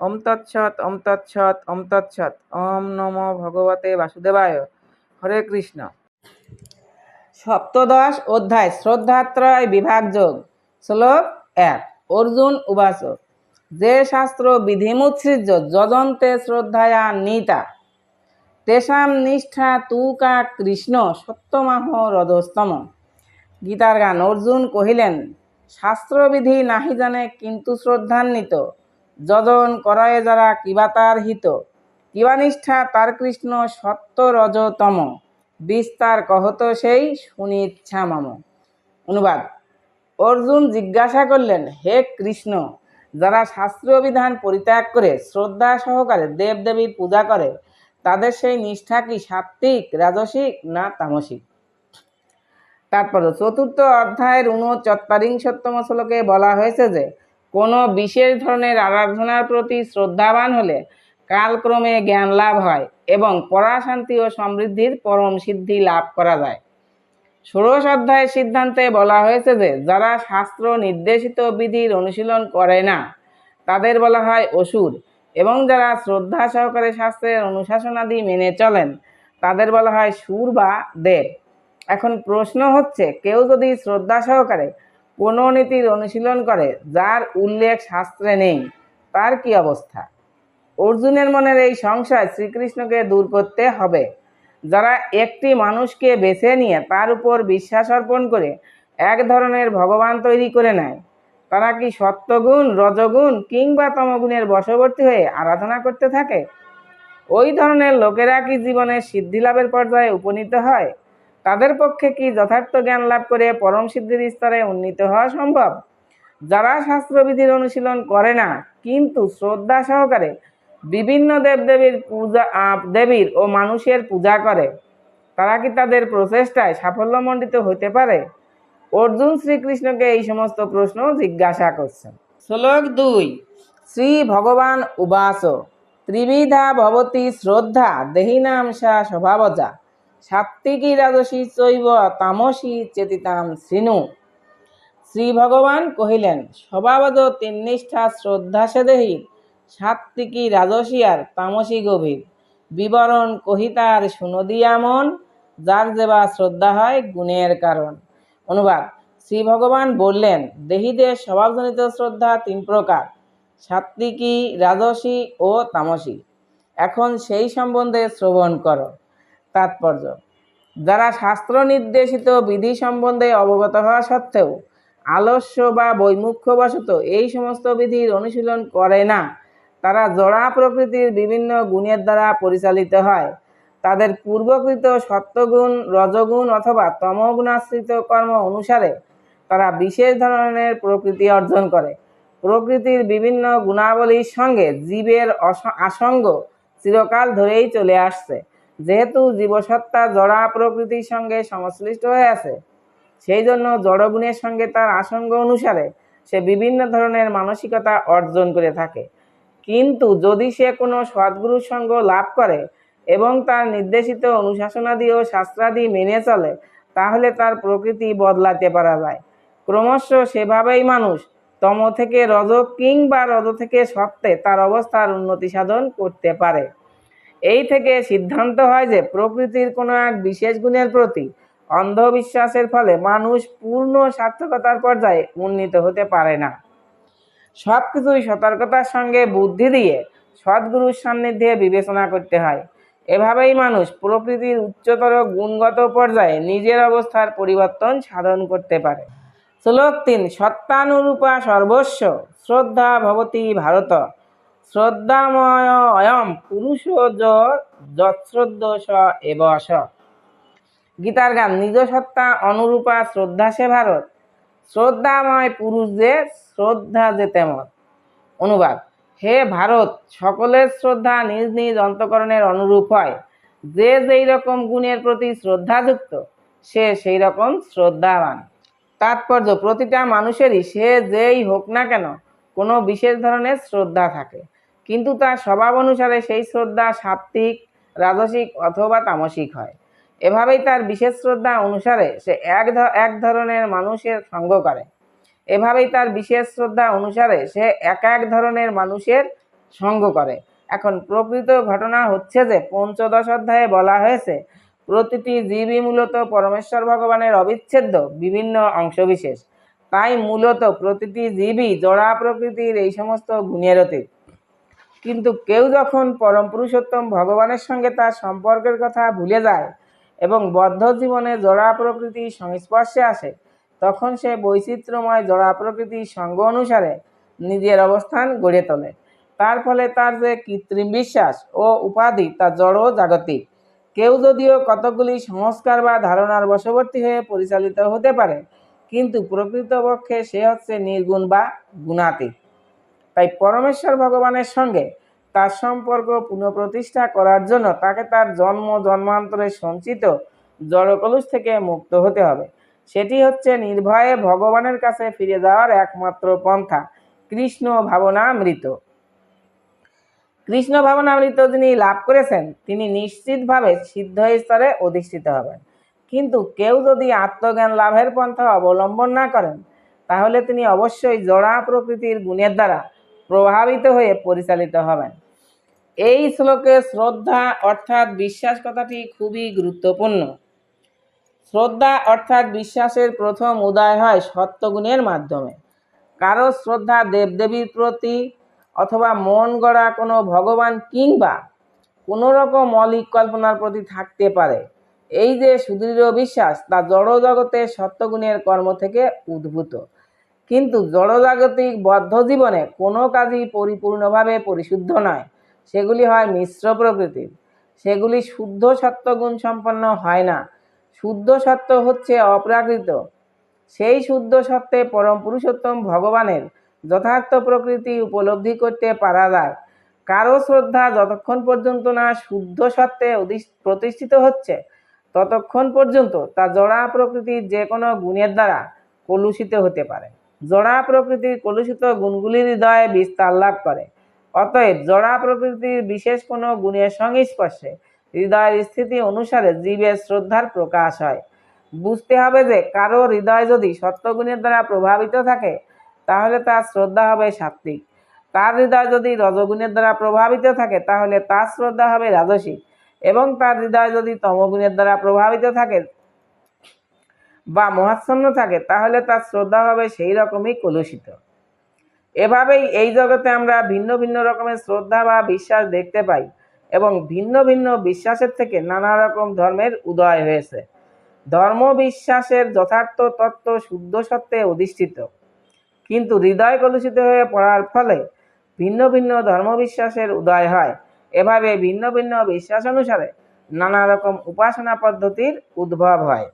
ওম তৎসৎ ওম তৎসৎ ওম তৎসৎ। ওম নমো ভগবতে বাসুদেবায়। হরে কৃষ্ণ। সপ্তদশ অধ্যায়, শ্রদ্ধাত্রয় বিভাগ যোগ, শ্লোক এক, অর্জুন উবাস যে শাস্ত্র বিধিমুৎসৃজ্য, যজন্তে শ্রদ্ধায়া নিতা। তেষাম নিষ্ঠা তুকা কৃষ্ণ সত্যমাহ রজস্তম গীতার গান অর্জুন কহিলেন, শাস্ত্রবিধি নাহি জানে, কিন্তু শ্রদ্ধান্বিত। যজন করয়ে যারা কিবা তার হিত, কিবানিষ্ঠা তার কৃষ্ণ সত্য রজতম বিস্তার কহত সেই শুনিচ্ছা মম। অনুবাদ। অর্জুন জিজ্ঞাসা করলেন, হে কৃষ্ণ, যারা শাস্ত্রীয় বিধান পরিত্যাগ করে শ্রদ্ধা সহকারে দেবদেবীর পূজা করে, তাদের সেই নিষ্ঠা কি সাত্ত্বিক, রাজসিক না তামসিক? তারপর চতুর্থ অধ্যায়ের উনচত্বরিংশতম শ্লোকে বলা হয়েছে যে কোনো বিশেষ ধরনের আরাধনার প্রতি শ্রদ্ধাবান হলে কালক্রমে জ্ঞান লাভ হয় এবং পরাশান্তি ও সমৃদ্ধির পরম সিদ্ধি লাভ করা যায়। ষোড়শ অধ্যায়ের সিদ্ধান্তে বলা হয়েছে যে, যারা শাস্ত্র নির্দেশিত বিধির অনুশীলন করে না, তাদের বলা হয় অসুর এবং যারা শ্রদ্ধা সহকারে শাস্ত্রের অনুশাসনাদি মেনে চলেন, তাদের বলা হয় সুর বা দেব। এখন প্রশ্ন হচ্ছে, কেউ যদি শ্রদ্ধা সহকারে কোনো নীতির অনুশীলন করে, যার উল্লেখ শাস্ত্রে নেই। তার কি অবস্থা? অর্জুনের মনের এই সংশয় শ্রীকৃষ্ণকে দূর করতে হবে। যারা একটি মানুষকে বেছে নিয়ে তার উপর বিশ্বাস অর্পণ করে এক ধরনের ভগবান তৈরি করে নেয়, তারা কি সত্যগুণ, রজগুণ কিংবা তমগুণের বশবর্তী হয়ে আরাধনা করতে থাকে? ওই ধরনের লোকেরা কি জীবনের সিদ্ধি লাভের পর্যায়ে উপনীত হয়? তাদের পক্ষে কি যথার্থ জ্ঞান লাভ করে পরম সিদ্ধির স্তরে উন্নীত হওয়া সম্ভব? যারা শাস্ত্রবিধির অনুশীলন করে না কিন্তু শ্রদ্ধা সহকারে বিভিন্ন দেবদেবীর পূজা দেবীর ও মানুষের পূজা করে তারা কি তাদের প্রচেষ্টায় সাফল্যমণ্ডিত হতে পারে? অর্জুন শ্রীকৃষ্ণকে এই সমস্ত প্রশ্ন জিজ্ঞাসা করছেন। শ্লোক দুই। শ্রী ভগবান উবাস ত্রিবিধা ভবতী শ্রদ্ধা দেহিনাম সা স্বভাবজা। সাত্ত্বিকী রাজসী চৈব তামসী চেতিতাম শ্রীনু শ্রী ভগবান কহিলেন, স্বভাবত তিন নিষ্ঠা শ্রদ্ধা সে দেহি, সাত্ত্বিকী রাজসী আর তামসী গভীর। বিবরণ কহিতার শুনদিয়া মন, যার যেবা শ্রদ্ধা হয় গুণের কারণ। অনুবাদ শ্রী ভগবান বললেন দেহীদের স্বভাবজনিত শ্রদ্ধা তিন প্রকার, সাত্ত্বিকী রাজসী ও তামসী। এখন সেই সম্বন্ধে শ্রবণ করো। তাৎপর্য। যারা শাস্ত্র নির্দেশিত বিধি সম্বন্ধে অবগত হওয়া সত্ত্বেও আলস্য বা বৈমুখ্যবশত এই সমস্ত বিধির অনুশীলন করে না, তারা জড়া প্রকৃতির বিভিন্ন গুণের দ্বারা পরিচালিত হয়। তাদের পূর্বকৃত সত্যগুণ, রজগুণ অথবা তমগুণাশ্রিত কর্ম অনুসারে তারা বিশেষ ধরনের প্রকৃতি অর্জন করে। প্রকৃতির বিভিন্ন গুণাবলীর সঙ্গে জীবের আসঙ্গ চিরকাল ধরেই চলে আসছে। যেহেতু জীবসত্তা জড়া প্রকৃতির সঙ্গে সংশ্লিষ্ট হয়ে আছে, সেই জন্য জড়গুণের সঙ্গে তার আসঙ্গ অনুসারে সে বিভিন্ন ধরনের মানসিকতা অর্জন করে থাকে। কিন্তু যদি সে কোনো সদ্গুরুর সঙ্গ লাভ করে এবং তার নির্দেশিত অনুশাসনাদি ও শাস্ত্রাদি মেনে চলে, তাহলে তার প্রকৃতি বদলাতে পারা যায়। ক্রমশ সেভাবেই মানুষ তম থেকে রজ কিংবা রজ থেকে সত্ত্বে তার অবস্থার উন্নতি সাধন করতে পারে। এই থেকে সিদ্ধান্ত হয় যে প্রকৃতির কোনো এক বিশেষ গুণের প্রতি অন্ধবিশ্বাসের ফলে মানুষ পূর্ণ সার্থকতার পর্যায়ে উন্নীত হতে পারে না। সব কিছুই সতর্কতার সঙ্গে বুদ্ধি দিয়ে সদ্গুরুর সান্নিধ্যে বিবেচনা করতে হয়। এভাবেই মানুষ প্রকৃতির উচ্চতর গুণগত পর্যায়ে নিজের অবস্থার পরিবর্তন সাধন করতে পারে। শ্লোক তিন, সত্তানুরূপা সর্বস্ব, শ্রদ্ধা ভবতী ভারত। শ্রদ্ধাময় অয়ম পুরুষ যশ্রদ্ধ স এব স গীতার গান, নিজ সত্তা অনুরূপা শ্রদ্ধা সে ভারত, শ্রদ্ধাময় পুরুষ যে শ্রদ্ধা যে তেমন। অনুবাদ, হে ভারত, সকলের শ্রদ্ধা নিজ নিজ অন্তকরণের অনুরূপ হয়। যে যেই রকম গুণের প্রতি শ্রদ্ধাযুক্ত, সে সেই রকম শ্রদ্ধাবান। তাৎপর্য, প্রতিটা মানুষেরই সে যেই হোক না কেন, কোনো বিশেষ ধরনের শ্রদ্ধা থাকে। কিন্তু তার স্বভাব অনুসারে সেই শ্রদ্ধা সাত্ত্বিক, রাজসিক অথবা তামসিক হয়। এভাবেই তার বিশেষ শ্রদ্ধা অনুসারে সে এক এক ধরনের মানুষের সঙ্গ করে। এভাবেই তার বিশেষ শ্রদ্ধা অনুসারে সে এক এক ধরনের মানুষের সঙ্গ করে। এখন প্রকৃত ঘটনা হচ্ছে যে পঞ্চদশ অধ্যায়ে বলা হয়েছে, প্রতিটি জীবই মূলত পরমেশ্বর ভগবানের অবিচ্ছেদ্য বিভিন্ন অংশবিশেষ। তাই মূলত প্রতিটি জীবই জড়া প্রকৃতির এই সমস্ত গুণের অতীত। কিন্তু কেউ যখন পরম পুরুষোত্তম ভগবানের সঙ্গে তার সম্পর্কের কথা ভুলে যায় এবং বদ্ধ জীবনে জড়া প্রকৃতির সংস্পর্শে আসে, তখন সে বৈচিত্র্যময় জড়া প্রকৃতির সঙ্গ অনুসারে নিজের অবস্থান গড়ে তোলে। তার ফলে তার যে কৃত্রিম বিশ্বাস ও উপাধি তা জড় জাগতিক। কেউ যদিও কতগুলি সংস্কার বা ধারণার বশবর্তী হয়ে পরিচালিত হতে পারে, কিন্তু প্রকৃতপক্ষে সে হচ্ছে নির্গুণ বা গুণাতীত। তাই পরমেশ্বর ভগবানের সঙ্গে তার সম্পর্ক পুনঃপ্রতিষ্ঠা করার জন্য তাকে তার জন্ম, জন্মান্তরে সঞ্চিত জড়কলুষ থেকে মুক্ত হতে হবে। সেটি হচ্ছে নির্ভয়ে ভগবানের কাছে ফিরে যাওয়ার একমাত্র পন্থা, কৃষ্ণ ভাবনামৃত। কৃষ্ণ ভাবনামৃত যিনি লাভ করেছেন, তিনি নিশ্চিতভাবে সিদ্ধ স্তরে অধিষ্ঠিত হবেন। কিন্তু কেউ যদি আত্মজ্ঞান লাভের পন্থা অবলম্বন না করেন, তাহলে তিনি অবশ্যই জড়া প্রকৃতির গুণের দ্বারা প্রভাবিত হয়ে পরিচালিত হবেন। এই শ্লোকে শ্রদ্ধা অর্থাৎ বিশ্বাস কথাটি খুবই গুরুত্বপূর্ণ। শ্রদ্ধা অর্থাৎ বিশ্বাসের প্রথম উদয় হয় সত্যগুণের মাধ্যমে। কারও শ্রদ্ধা দেবদেবীর প্রতি অথবা মন গড়া কোনো ভগবান কিংবা কোনো রকম মৌলিক কল্পনার প্রতি থাকতে পারে। এই যে সুদৃঢ় বিশ্বাস তা জড় জগতে সত্যগুণের কর্ম থেকে উদ্ভূত। কিন্তু জড়জাগতিক বদ্ধ জীবনে কোনো কাজই পরিপূর্ণভাবে পরিশুদ্ধ নয়। সেগুলি হয় মিশ্র প্রকৃতির। সেগুলি শুদ্ধ সত্যগুণ সম্পন্ন হয় না। শুদ্ধ সত্য হচ্ছে অপ্রাকৃত। সেই শুদ্ধ সত্ত্বে পরম পুরুষোত্তম ভগবানের যথার্থ প্রকৃতি উপলব্ধি করতে পারা যায়। কারও শ্রদ্ধা যতক্ষণ পর্যন্ত না শুদ্ধ সত্ত্বে প্রতিষ্ঠিত হচ্ছে, ততক্ষণ পর্যন্ত তা জড়া প্রকৃতির যে কোনো গুণের দ্বারা কলুষিত হতে পারে। জড়া প্রকৃতির কলুষিত গুণগুলির হৃদয়ে বিস্তার লাভ করে। অতএব জড়া প্রকৃতির বিশেষ কোনো গুণের সংস্পর্শে হৃদয়ের স্থিতি অনুসারে জীবের শ্রদ্ধার প্রকাশ হয়। বুঝতে হবে যে কারও হৃদয় যদি সত্যগুণের দ্বারা প্রভাবিত থাকে, তাহলে তার শ্রদ্ধা হবে সাত্ত্বিক। তার হৃদয় যদি রজগুণের দ্বারা প্রভাবিত থাকে, তাহলে তার শ্রদ্ধা হবে রাজসিক। এবং তার হৃদয় যদি তমগুণের দ্বারা প্রভাবিত থাকে বা মহাচ্ছন্ন থাকে, তাহলে তার শ্রদ্ধা হবে সেই রকমই কলুষিত। এভাবেই এই জগতে আমরা ভিন্ন ভিন্ন রকমের শ্রদ্ধা বা বিশ্বাস দেখতে পাই এবং ভিন্ন ভিন্ন বিশ্বাসের থেকে নানা রকম ধর্মের উদয় হয়েছে। ধর্ম বিশ্বাসের যথার্থ তত্ত্ব শুদ্ধ সত্ত্বে অধিষ্ঠিত। কিন্তু হৃদয় কলুষিত হয়ে পড়ার ফলে ভিন্ন ভিন্ন ধর্মবিশ্বাসের উদয় হয়। এভাবে ভিন্ন ভিন্ন বিশ্বাস অনুসারে নানা রকম উপাসনা পদ্ধতির উদ্ভব হয়।